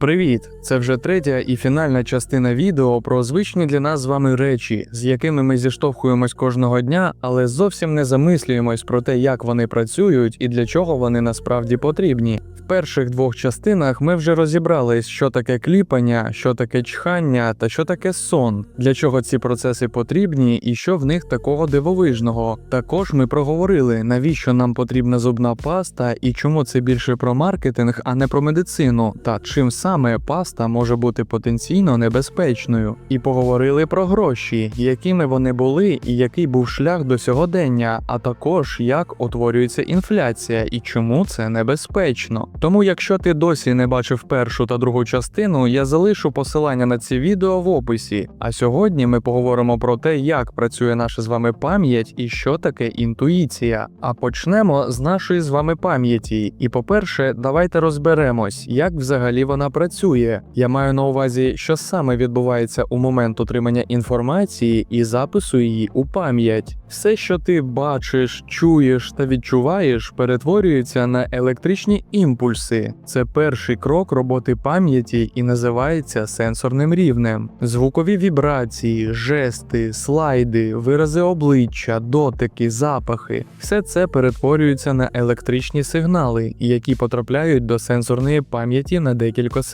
Привіт! Це вже третя і фінальна частина відео про звичні для нас з вами речі, з якими ми зіштовхуємось кожного дня, але зовсім не замислюємось про те, як вони працюють і для чого вони насправді потрібні. В перших двох частинах ми вже розібрались, що таке кліпання, що таке чхання та що таке сон, для чого ці процеси потрібні і що в них такого дивовижного. Також ми проговорили, навіщо нам потрібна зубна паста і чому це більше про маркетинг, а не про медицину, та чим саме паста може бути потенційно небезпечною. І поговорили про гроші, якими вони були і який був шлях до сьогодення, а також як утворюється інфляція і чому це небезпечно. Тому, якщо ти досі не бачив першу та другу частину, я залишу посилання на ці відео в описі. А сьогодні ми поговоримо про те, як працює наша з вами пам'ять і що таке інтуїція. А почнемо з нашої з вами пам'яті. І по-перше, давайте розберемось, як взагалі вона працює. Я маю на увазі, що саме відбувається у момент отримання інформації і запису її у пам'ять. Все, що ти бачиш, чуєш та відчуваєш, перетворюється на електричні імпульси. Це перший крок роботи пам'яті і називається сенсорним рівнем. Звукові вібрації, жести, слайди, вирази обличчя, дотики, запахи все це перетворюється на електричні сигнали, які потрапляють до сенсорної пам'яті на декілька секунд.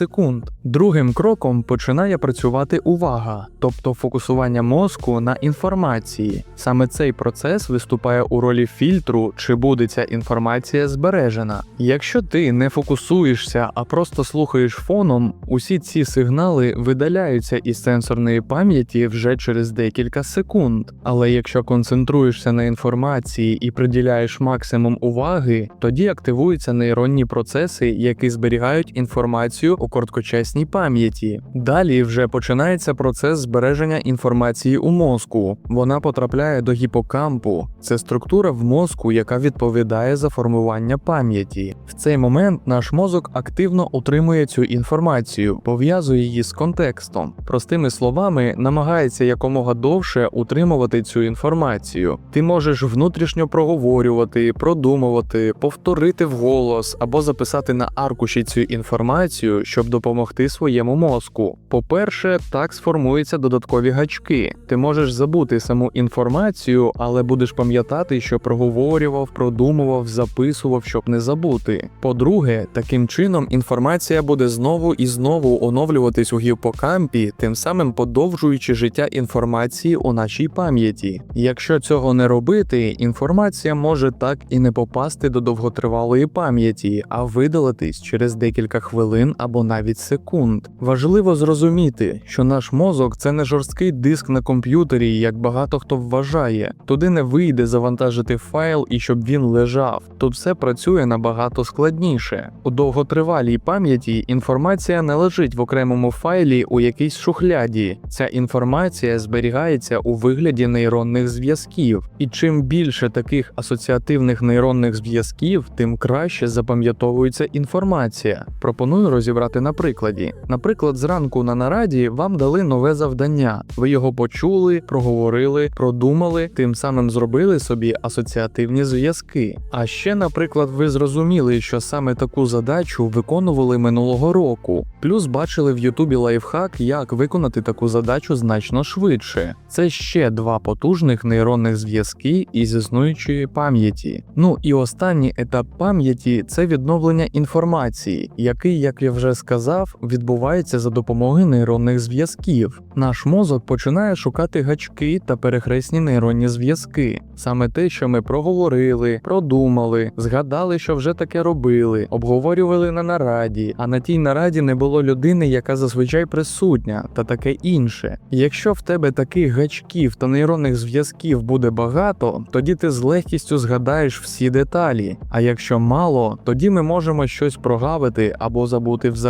Другим кроком починає працювати увага, тобто фокусування мозку на інформації. Саме цей процес виступає у ролі фільтру, чи буде ця інформація збережена. Якщо ти не фокусуєшся, а просто слухаєш фоном, усі ці сигнали видаляються із сенсорної пам'яті вже через декілька секунд. Але якщо концентруєшся на інформації і приділяєш максимум уваги, тоді активуються нейронні процеси, які зберігають інформацію у короткочасній пам'яті. Далі вже починається процес збереження інформації у мозку. Вона потрапляє до гіпокампу. Це структура в мозку, яка відповідає за формування пам'яті. В цей момент наш мозок активно утримує цю інформацію, пов'язує її з контекстом. Простими словами, намагається якомога довше утримувати цю інформацію. Ти можеш внутрішньо проговорювати, продумувати, повторити вголос або записати на аркуші цю інформацію, щоб допомогти своєму мозку. По-перше, так сформуються додаткові гачки. Ти можеш забути саму інформацію, але будеш пам'ятати, що проговорював, продумував, записував, щоб не забути. По-друге, таким чином інформація буде знову і знову оновлюватись у гіпокампі, тим самим подовжуючи життя інформації у нашій пам'яті. Якщо цього не робити, інформація може так і не попасти до довготривалої пам'яті, а видалитись через декілька хвилин або навіть секунд. Важливо зрозуміти, що наш мозок це не жорсткий диск на комп'ютері, як багато хто вважає. Туди не вийде завантажити файл і щоб він лежав. Тут все працює набагато складніше. У довготривалій пам'яті інформація не лежить в окремому файлі у якійсь шухляді. Ця інформація зберігається у вигляді нейронних зв'язків. І чим більше таких асоціативних нейронних зв'язків, тим краще запам'ятовується інформація. Пропоную розібрати на прикладі. Наприклад, зранку на нараді вам дали нове завдання. Ви його почули, проговорили, продумали, тим самим зробили собі асоціативні зв'язки. А ще, наприклад, ви зрозуміли, що саме таку задачу виконували минулого року, плюс бачили в Ютубі лайфхак, як виконати таку задачу значно швидше. Це ще два потужних нейронних зв'язки із існуючої пам'яті. Ну і останній етап пам'яті це відновлення інформації, який, як я вже сказав, відбувається за допомогою нейронних зв'язків. Наш мозок починає шукати гачки та перехресні нейронні зв'язки. Саме те, що ми проговорили, продумали, згадали, що вже таке робили, обговорювали на нараді, а на тій нараді не було людини, яка зазвичай присутня, та таке інше. Якщо в тебе таких гачків та нейронних зв'язків буде багато, тоді ти з легкістю згадаєш всі деталі. А якщо мало, тоді ми можемо щось прогавити або забути взагалі.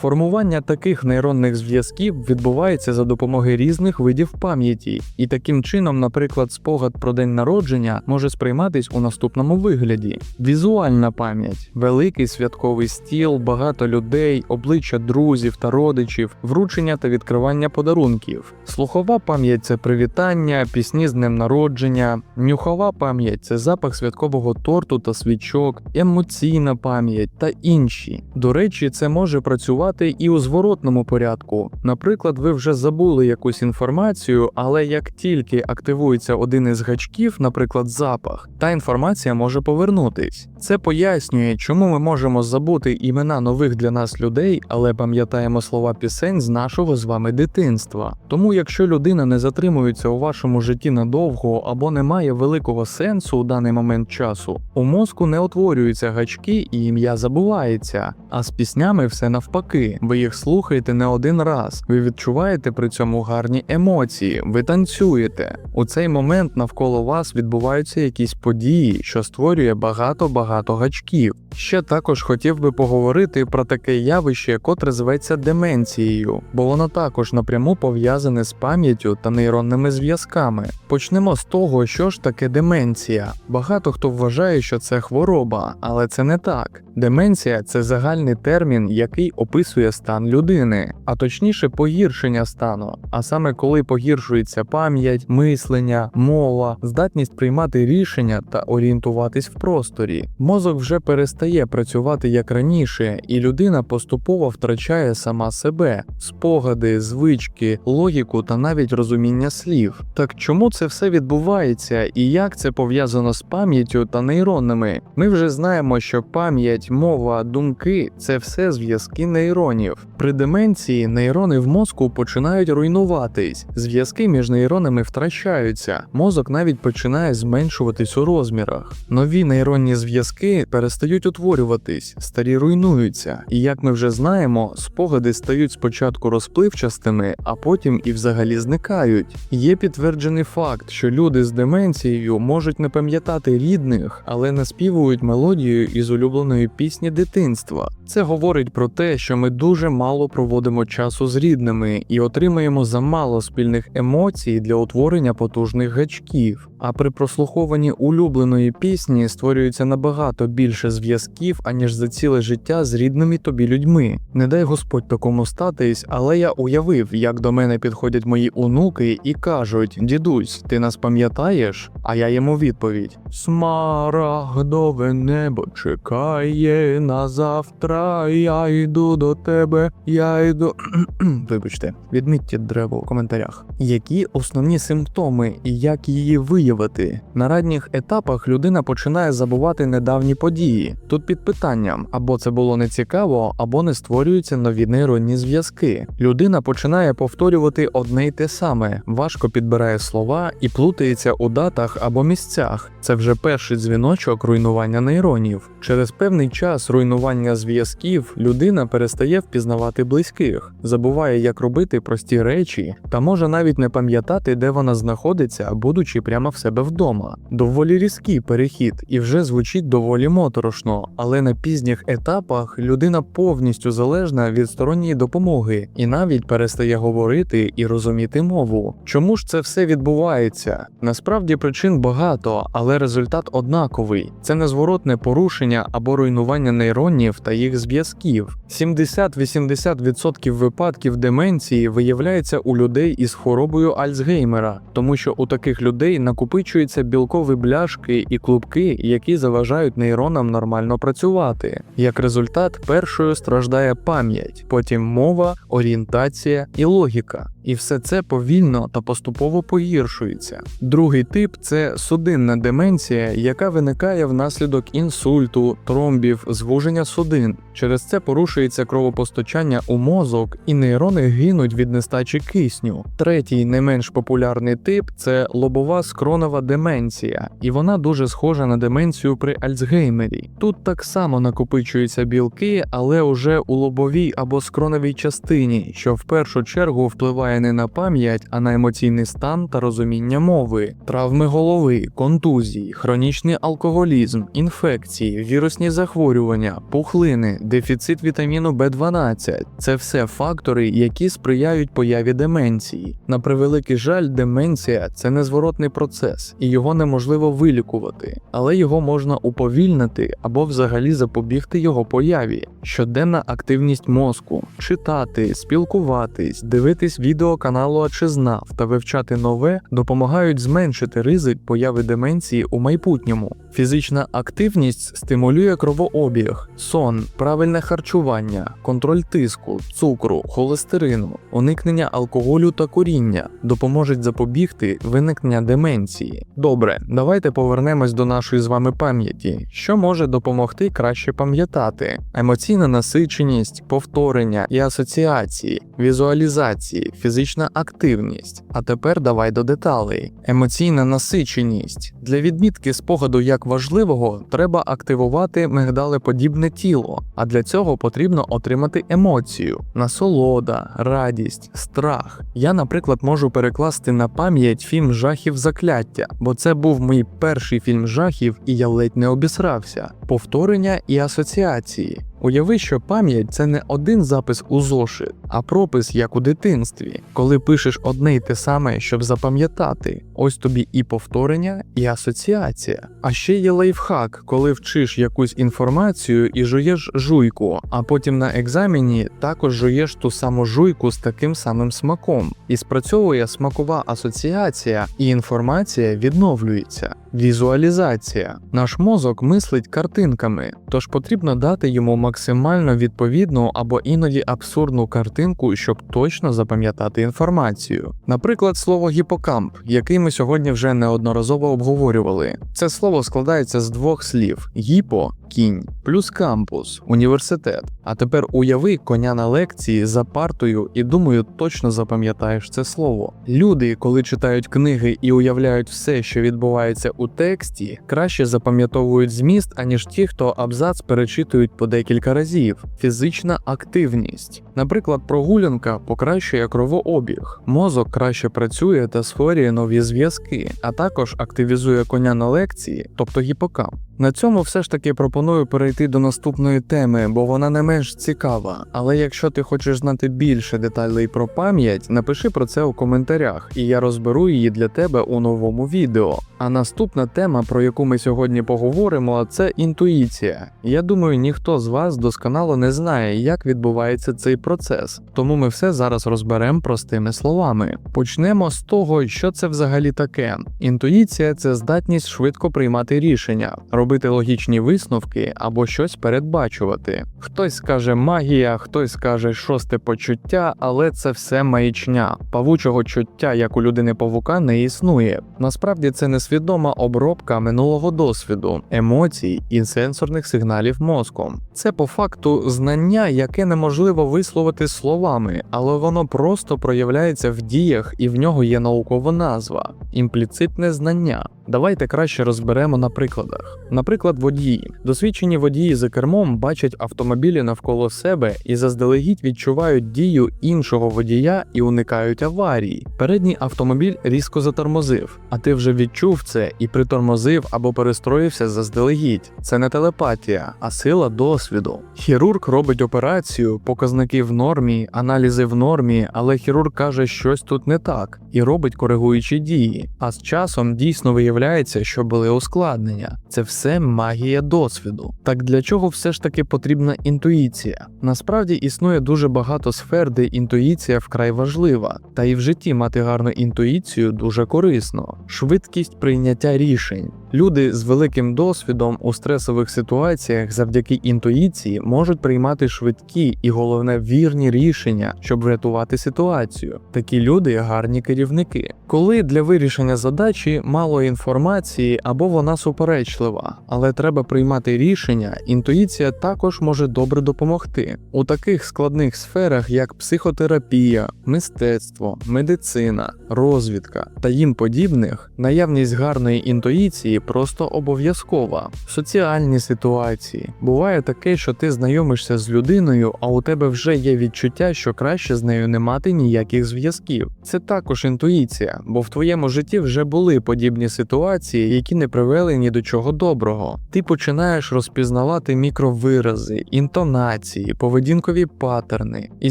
Формування таких нейронних зв'язків відбувається за допомогою різних видів пам'яті, і таким чином, наприклад, спогад про день народження може сприйматись у наступному вигляді: візуальна пам'ять, великий святковий стіл, багато людей, обличчя друзів та родичів, вручення та відкривання подарунків. Слухова пам'ять це привітання, пісні з днем народження, нюхова пам'ять це запах святкового торту та свічок, емоційна пам'ять та інші. До речі, це може працювати і у зворотному порядку. Наприклад, ви вже забули якусь інформацію, але як тільки активується один із гачків, наприклад, запах, та інформація може повернутись. Це пояснює, чому ми можемо забути імена нових для нас людей, але пам'ятаємо слова пісень з нашого з вами дитинства. Тому, якщо людина не затримується у вашому житті надовго або не має великого сенсу у даний момент часу, у мозку не утворюються гачки і ім'я забувається. А з піснями все навпаки. Ви їх слухаєте не один раз. Ви відчуваєте при цьому гарні емоції, ви танцюєте. У цей момент навколо вас відбуваються якісь події, що створює багато-багато гачків. Ще також хотів би поговорити про таке явище, котре зветься деменцією, бо воно також напряму пов'язане з пам'яттю та нейронними зв'язками. Почнемо з того, що ж таке деменція. Багато хто вважає, що це хвороба, але це не так. Деменція це загальний термін, який описує стан людини, а точніше погіршення стану. А саме коли погіршується пам'ять, мислення, мова, здатність приймати рішення та орієнтуватись в просторі. Мозок вже перестає працювати як раніше, і людина поступово втрачає сама себе, спогади, звички, логіку та навіть розуміння слів. Так чому це все відбувається і як це пов'язано з пам'яттю та нейронами? Ми вже знаємо, що пам'ять, мова, думки це все зв'язки нейронів. При деменції нейрони в мозку починають руйнуватись, зв'язки між нейронами втрачаються, мозок навіть починає зменшуватись у розмірах. Нові нейронні зв'язки перестають утворюватись, старі руйнуються, і як ми вже знаємо, спогади стають спочатку розпливчастими, а потім і взагалі зникають. Є підтверджений факт, що люди з деменцією можуть не пам'ятати рідних, але наспівують мелодію із улюбленої пісні дитинства. Це говорить про те, що ми дуже мало проводимо часу з рідними і отримаємо замало спільних емоцій для утворення потужних гачків. А при прослуховуванні улюбленої пісні створюється набагато більше зв'язків, аніж за ціле життя з рідними тобі людьми. Не дай Господь такому статись, але я уявив, як до мене підходять мої онуки і кажуть: дідусь, ти нас пам'ятаєш? А я йому відповідь: Смарагдове небо чекає на завтра. Я йду до тебе, я йду. Вибачте, відмітьте древо у коментарях. Які основні симптоми і як її виявити? На ранніх етапах людина починає забувати недавні події. Тут під питанням або це було нецікаво, або не створюються нові нейронні зв'язки. Людина починає повторювати одне й те саме, важко підбирає слова і плутається у датах або місцях. Це вже перший дзвіночок руйнування нейронів. Через певний час руйнування зв'язків людина перестає впізнавати близьких, забуває, як робити прості речі, та може навіть не пам'ятати, де вона знаходиться, будучи прямо в себе вдома. Доволі різкий перехід і вже звучить доволі моторошно, але на пізніх етапах людина повністю залежна від сторонньої допомоги і навіть перестає говорити і розуміти мову. Чому ж це все відбувається? Насправді причин багато, але результат однаковий: це незворотне порушення або руйнування нейронів та їх зв'язків. 70-80% випадків деменції виявляється у людей із хворобою Альцгеймера, тому що у таких людей накопичуються білкові бляшки і клубки, які заважають нейронам нормально працювати. Як результат, першою страждає пам'ять, потім мова, орієнтація і логіка. І все це повільно та поступово погіршується. Другий тип це судинна деменція, яка виникає внаслідок інсульту, тромбів, звуження судин. Через це порушується кровопостачання у мозок, і нейрони гинуть від нестачі кисню. Третій, не менш популярний тип це лобова скронова деменція, і вона дуже схожа на деменцію при Альцгеймері. Тут так само накопичуються білки, але уже у лобовій або скроновій частині, що в першу чергу впливає не на пам'ять, а на емоційний стан та розуміння мови, травми голови, контузії, хронічний алкоголізм, інфекції, вірусні захворювання, пухлини, дефіцит вітаміну В12 це все фактори, які сприяють появі деменції. На превеликий жаль, деменція це незворотний процес, і його неможливо вилікувати, але його можна уповільнити або взагалі запобігти його появі. Щоденна активність мозку, читати, спілкуватись, дивитись відео каналу «А чи знав та вивчати нове допомагають зменшити ризик появи деменції у майбутньому. Фізична активність стимулює кровообіг, сон, правильне харчування, контроль тиску, цукру, холестерину, уникнення алкоголю та куріння, допоможуть запобігти виникнення деменції. Добре, давайте повернемось до нашої з вами пам'яті, що може допомогти краще пам'ятати: емоційна насиченість, повторення і асоціації, візуалізації, фізична активність. А тепер давай до деталей. Емоційна насиченість для відмітки спогаду як важливого треба активувати мигдалеподібне тіло, а для цього потрібно отримати емоцію, насолода, радість, страх. Я, наприклад, можу перекласти на пам'ять фільм жахів закляття, бо це був мій перший фільм жахів, і я ледь не обісрався. Повторення і асоціації. Уяви, що пам'ять це не один запис у зошит, а пропис як у дитинстві, коли пишеш одне й те саме, щоб запам'ятати. Ось тобі і повторення, і асоціація. А ще є лайфхак, коли вчиш якусь інформацію і жуєш жуйку, а потім на екзамені також жуєш ту саму жуйку з таким самим смаком. І спрацьовує смакова асоціація, і інформація відновлюється. Візуалізація. Наш мозок мислить картинками, тож потрібно дати йому максимально відповідну або іноді абсурдну картинку, щоб точно запам'ятати інформацію. Наприклад, слово гіпокамп, який ми сьогодні вже неодноразово обговорювали. Це слово складається з двох слів: гіпо кінь, плюс кампус, університет. А тепер уяви коня на лекції за партою і думаю, точно запам'ятаєш це слово. Люди, коли читають книги і уявляють все, що відбувається у тексті, краще запам'ятовують зміст, аніж ті, хто абзац перечитують по декілька разів. Фізична активність. Наприклад, прогулянка покращує кровообіг, мозок краще працює та створює нові зв'язки, а також активізує коня на лекції, тобто гіпокамп. На цьому все ж таки пропоную перейти до наступної теми, бо вона не менш цікава. Але якщо ти хочеш знати більше деталей про пам'ять, напиши про це у коментарях, і я розберу її для тебе у новому відео. А наступна тема, про яку ми сьогодні поговоримо, це інтуїція. Я думаю, ніхто з вас досконало не знає, як відбувається цей процес, тому ми все зараз розберемо простими словами. Почнемо з того, що це взагалі таке. Інтуїція це здатність швидко приймати рішення робити логічні висновки або щось передбачувати. Хтось скаже магія, хтось скаже шосте почуття, але це все маячня. Павучого чуття, як у людини павука, не існує. Насправді це несвідома обробка минулого досвіду, емоцій і сенсорних сигналів мозком. Це по факту знання, яке неможливо висловити словами, але воно просто проявляється в діях і в нього є наукова назва імпліцитне знання. Давайте краще розберемо на прикладах. Наприклад, водії. Досвідчені водії за кермом бачать автомобілі навколо себе і заздалегідь відчувають дію іншого водія і уникають аварії. Передній автомобіль різко затормозив, а ти вже відчув це і притормозив або перестроївся заздалегідь. Це не телепатія, а сила досвіду. Хірург робить операцію, показники в нормі, аналізи в нормі, але хірург каже, щось тут не так і робить коригуючі дії. А з часом дійсно виявляється, що були ускладнення. Це все магія досвіду. Так для чого все ж таки потрібна інтуїція? Насправді існує дуже багато сфер, де інтуїція вкрай важлива, та і в житті мати гарну інтуїцію дуже корисно. Швидкість прийняття рішень. Люди з великим досвідом у стресових ситуаціях завдяки інтуїції можуть приймати швидкі і головне вірні рішення, щоб врятувати ситуацію. Такі люди гарні керівники. Коли для вирішення задачі мало інформації або вона суперечлива, але треба приймати рішення, інтуїція також може добре допомогти у таких складних сферах, як психотерапія, мистецтво, медицина, розвідка та їм подібних, наявність гарної інтуїції просто обов'язкова. Соціальні ситуації буває таке, що ти знайомишся з людиною, а у тебе вже є відчуття, що краще з нею не мати ніяких зв'язків. Це також інтуїція, бо в твоєму житті вже були подібні ситуації, які не привели ні до чого доброго. Ти починаєш розпізнавати мікровирази, інтонації, поведінкові паттерни і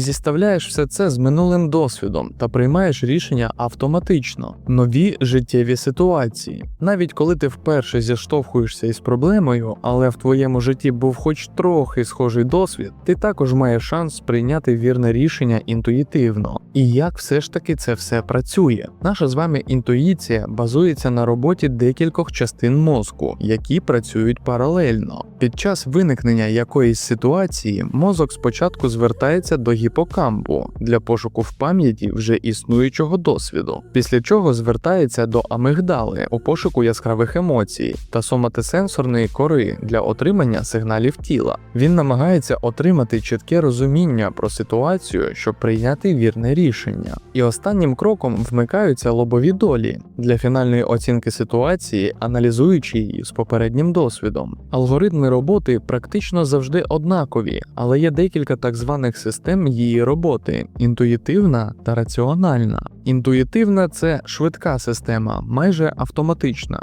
зіставляєш все це з минулим досвідом та приймаєш рішення автоматично, нові життєві ситуації. Навіть коли ти вперше зіштовхуєшся із проблемою, але в твоєму житті був хоч трохи схожий досвід, ти також маєш шанс прийняти вірне рішення інтуїтивно. І як все ж таки це все працює? Наша з вами інтуїція базується на роботі декількох частин мозку, які працюють паралельно. Під час виникнення якоїсь ситуації мозок спочатку звертається до гіпокампу для пошуку в пам'яті вже існуючого досвіду, після чого звертається до амигдали у пошуку яскравих емоцій та соматосенсорної кори для отримання сигналів тіла. Він намагається отримати чітке розуміння про ситуацію, щоб прийняти вірне рішення. І останнім кроком вмикаються лобові долі для фінальної оцінки ситуації, аналізуючи її з попереднім досвідом. Алгоритми роботи практично завжди однакові, але є декілька так званих систем її роботи: інтуїтивна та раціональна. Інтуїтивна це швидка система, майже автоматична,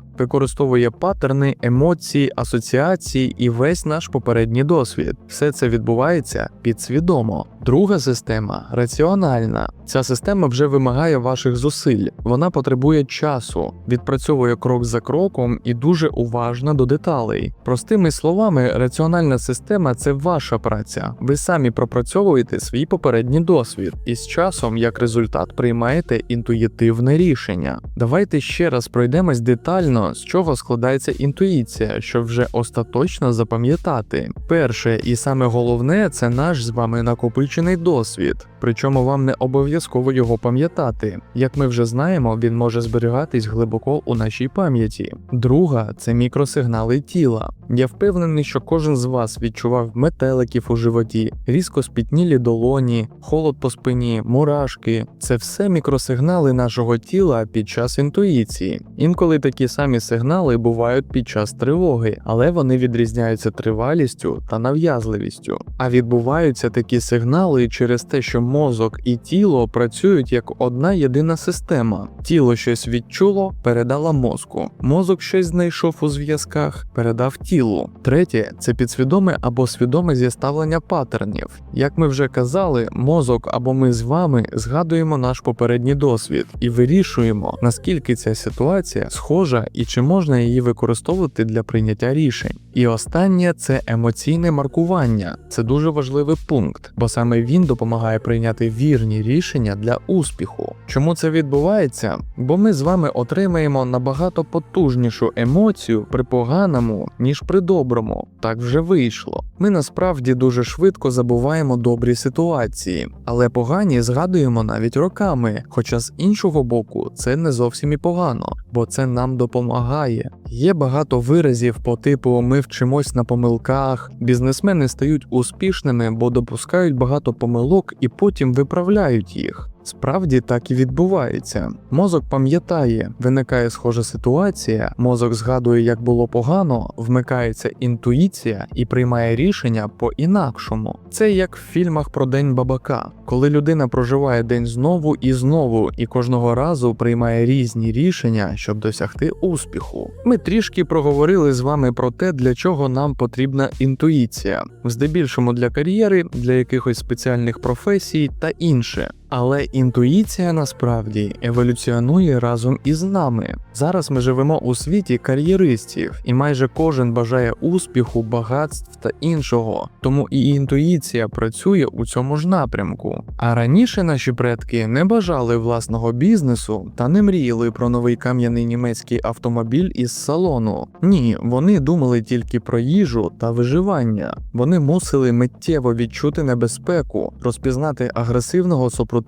використовує паттерни, емоції, асоціації і весь наш попередній досвід. Все це відбувається підсвідомо. Друга система раціональна. Ця система вже вимагає ваших зусиль. Вона потребує часу, відпрацьовує крок за кроком і дуже уважна до деталей. Простими словами, раціональна система це ваша праця. Ви самі пропрацьовуєте свій попередній досвід, і з часом, як результат, приймаєте інтуїтивне рішення. Давайте ще раз пройдемось детально, з чого складається інтуїція, щоб вже остаточно запам'ятати. Перше і саме головне це наш з вами накопичений досвід. Причому вам не обов'язково його пам'ятати. Як ми вже знаємо, він може зберігатись глибоко у нашій пам'яті. Друга це мікросигнали тіла. Я впевнений, що кожен з вас відчував метеликів у животі, різко спітнілі долоні, холод по спині, мурашки. Це все мікросигнали нашого тіла під час інтуїції. Інколи такі самі сигнали бувають під час тривоги, але вони відрізняються тривалістю та нав'язливістю. А відбуваються такі сигнали через те, що мозок і тіло працюють як одна єдина система. Тіло щось відчуло, передало мозку. Мозок щось знайшов у зв'язках, передав тілу. Третє це підсвідоме або свідоме зіставлення паттернів. Як ми вже казали, мозок або ми з вами згадуємо наш попередній досвід і вирішуємо, наскільки ця ситуація схожа і чи можна її використовувати для прийняття рішень. І останнє це емоційне маркування. Це дуже важливий пункт, бо саме він допомагає прийняти вірні рішення для успіху. Чому це відбувається? Бо ми з вами отримаємо набагато потужнішу емоцію при поганому, ніж при доброму. Так вже вийшло. Ми насправді дуже швидко забуваємо добрі ситуації, але погані згадуємо навіть роками. Хоча з іншого боку, це не зовсім і погано, бо це нам допомагає. Є багато виразів по типу ми вчимось на помилках, бізнесмени стають успішними, бо допускають багато помилок і потім виправляють їх. Справді так і відбувається. Мозок пам'ятає, виникає схожа ситуація, мозок згадує, як було погано, вмикається інтуїція і приймає рішення по-інакшому. Це як в фільмах про День бабака, коли людина проживає день знову і знову, і кожного разу приймає різні рішення, щоб досягти успіху. Ми трішки проговорили з вами про те, для чого нам потрібна інтуїція, здебільшому для кар'єри, для якихось спеціальних професій та інше. Але інтуїція насправді еволюціонує разом із нами. Зараз ми живемо у світі кар'єристів, і майже кожен бажає успіху, багатств та іншого. Тому і інтуїція працює у цьому ж напрямку. А раніше наші предки не бажали власного бізнесу та не мріяли про новий кам'яний німецький автомобіль із салону. Ні, вони думали тільки про їжу та виживання. Вони мусили миттєво відчути небезпеку, розпізнати агресивного супротивника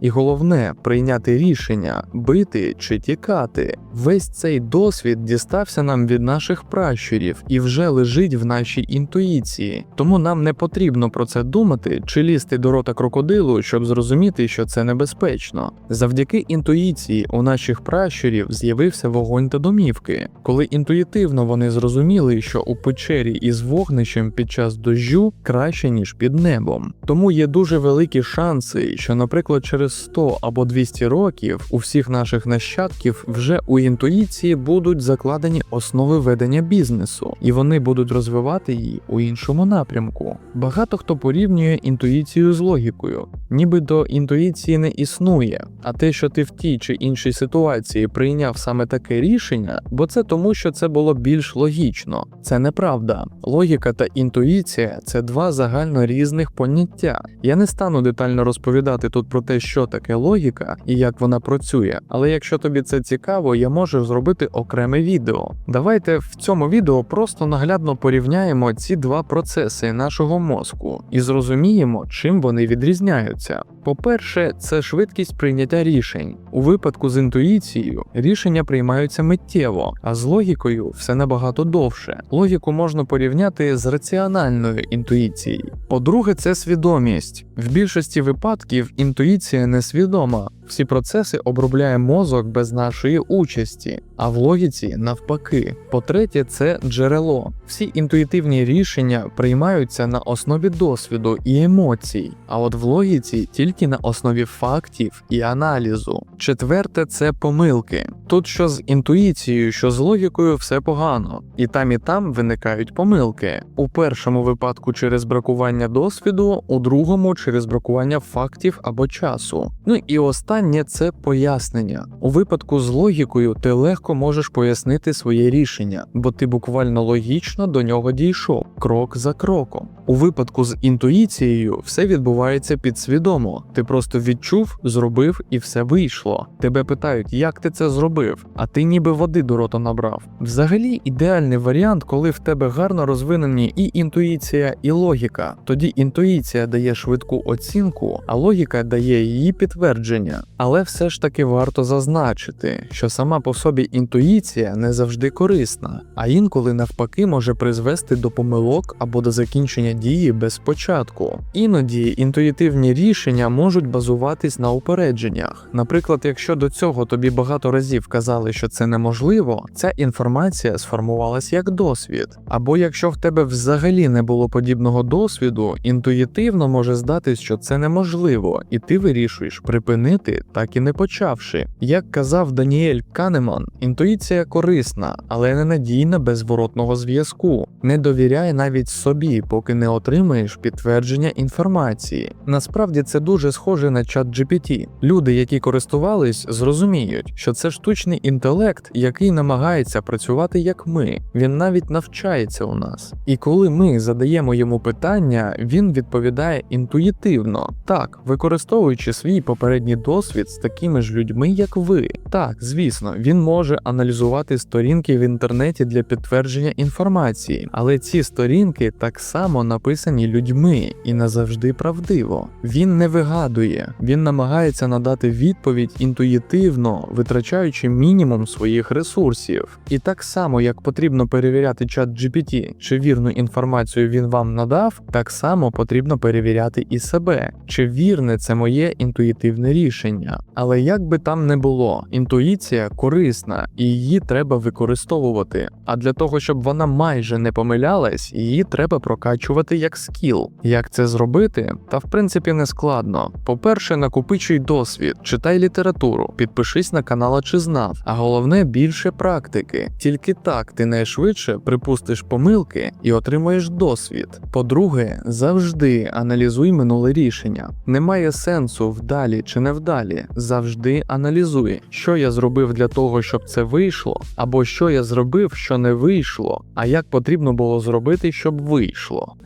і головне прийняти рішення бити чи тікати. Весь цей досвід дістався нам від наших пращурів і вже лежить в нашій інтуїції. Тому нам не потрібно про це думати чи лізти до рота крокодилу, щоб зрозуміти, що це небезпечно. Завдяки інтуїції у наших пращурів з'явився вогонь та домівки. Коли інтуїтивно вони зрозуміли, що у печері із вогнищем під час дощу краще ніж під небом. Тому є дуже великі шанси, що, наприклад, через 100 або 200 років у всіх наших нащадків вже у інтуїції будуть закладені основи ведення бізнесу, і вони будуть розвивати її у іншому напрямку. Багато хто порівнює інтуїцію з логікою, ніби до інтуїції не існує, а те, що ти в тій чи іншій ситуації прийняв саме таке рішення, бо це тому, що це було більш логічно. Це неправда. Логіка та інтуїція це два загально різних поняття. Я не стану детально розповідати розповідати тут про те, що таке логіка і як вона працює. Але якщо тобі це цікаво, я можу зробити окреме відео. Давайте в цьому відео просто наглядно порівняємо ці два процеси нашого мозку і зрозуміємо, чим вони відрізняються. По-перше, це швидкість прийняття рішень. У випадку з інтуїцією рішення приймаються миттєво, а з логікою все набагато довше. Логіку можна порівняти з раціональною інтуїцією. По-друге, це свідомість. В більшості випадків інтуїція несвідома. Всі процеси обробляє мозок без нашої участі, а в логіці навпаки. По-третє, це джерело. Всі інтуїтивні рішення приймаються на основі досвіду і емоцій, а от в логіці тільки на основі фактів і аналізу. Четверте це помилки. Тут що з інтуїцією, що з логікою все погано, і там і там виникають помилки. У першому випадку через бракування досвіду, у другому через бракування фактів або часу. Ну і останнє це пояснення. У випадку з логікою ти легко можеш пояснити своє рішення, бо ти буквально логічно до нього дійшов, крок за кроком. У випадку з інтуїцією все відбувається підсвідомо. Ти просто відчув, зробив і все вийшло. Тебе питають, як ти це зробив, а ти ніби води до рота набрав. Взагалі, ідеальний варіант, коли в тебе гарно розвинені і інтуїція, і логіка. Тоді інтуїція дає швидку оцінку, а логіка дає її підтвердження. Але все ж таки варто зазначити, що сама по собі інтуїція не завжди корисна, а інколи навпаки може призвести до помилок або до закінчення дії без початку. Іноді інтуїтивні рішення можуть базуватись на упередженнях. Наприклад, якщо до цього тобі багато разів казали, що це неможливо, ця інформація сформувалась як досвід. Або якщо в тебе взагалі не було подібного досвіду, інтуїтивно може здатись, що це неможливо, і ти вирішуєш припинити, так і не почавши. Як казав Даніель Канеман, інтуїція корисна, але ненадійна без зворотного зв'язку. Не довіряй навіть собі, поки не отримаєш підтвердження інформації. Насправді це дуже схоже на чат GPT. Люди, які користувались, зрозуміють, що це штучний інтелект, який намагається працювати як ми. Він навіть навчається у нас. І коли ми задаємо йому питання, він відповідає інтуїтивно, так, використовуючи свій попередній досвід з такими ж людьми, як ви. Так, звісно, він може аналізувати сторінки в інтернеті для підтвердження інформації, але ці сторінки так само написані людьми і назавжди правдиво. Він не вигадує, він намагається надати відповідь інтуїтивно, витрачаючи мінімум своїх ресурсів. І так само, як потрібно перевіряти чат GPT, чи вірну інформацію він вам надав, так само потрібно перевіряти і себе, чи вірне це моє інтуїтивне рішення. Але як би там не було, інтуїція корисна і її треба використовувати. А для того, щоб вона майже не помилялась, її треба прокачувати як скіл. Як це зробити? Та в принципі не складно. По-перше, накопичуй досвід, читай літературу, підпишись на канал чи знав, а головне більше практики. Тільки так ти найшвидше припустиш помилки і отримаєш досвід. По-друге, завжди аналізуй минуле рішення. Немає сенсу вдалі чи невдалі. Завжди аналізуй, що я зробив для того, щоб це вийшло, або що я зробив, що не вийшло, а як потрібно було зробити, щоб вийшло.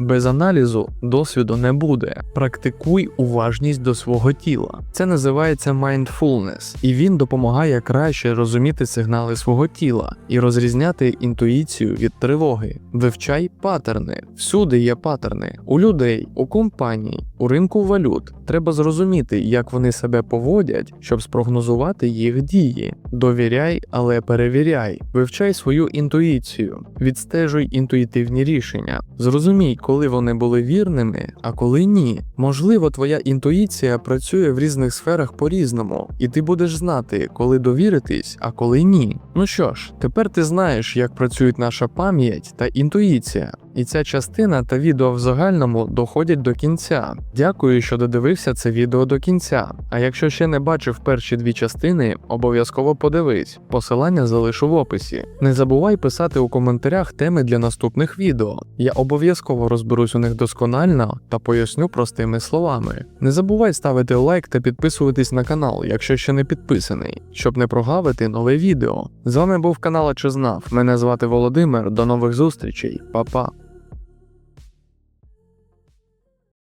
Без аналізу досвіду не буде. Практикуй уважність до свого тіла. Це називається mindfulness, і він допомагає краще розуміти сигнали свого тіла і розрізняти інтуїцію від тривоги. Вивчай паттерни. Всюди є паттерни у людей, у компаній, у ринку валют. Треба зрозуміти, як вони себе поводять, щоб спрогнозувати їх дії. Довіряй, але перевіряй. Вивчай свою інтуїцію, відстежуй інтуїтивні рішення. Зрозумій, коли вони були вірними, а коли ні. Можливо, твоя інтуїція працює в різних сферах по-різному, і ти будеш знати, коли довіритись, а коли ні. Ну що ж, тепер ти знаєш, як працюють наша пам'ять та інтуїція. І ця частина та відео в загальному доходять до кінця. Дякую, що додивився це відео до кінця. А якщо ще не бачив перші дві частини, обов'язково подивись. Посилання залишу в описі. Не забувай писати у коментарях теми для наступних відео. Я обов'язково розберусь у них досконально та поясню простими словами. Не забувай ставити лайк та підписуватись на канал, якщо ще не підписаний, щоб не прогавити нове відео. З вами був канал «А Чи знав. Мене звати Володимир. До нових зустрічей, Па-па.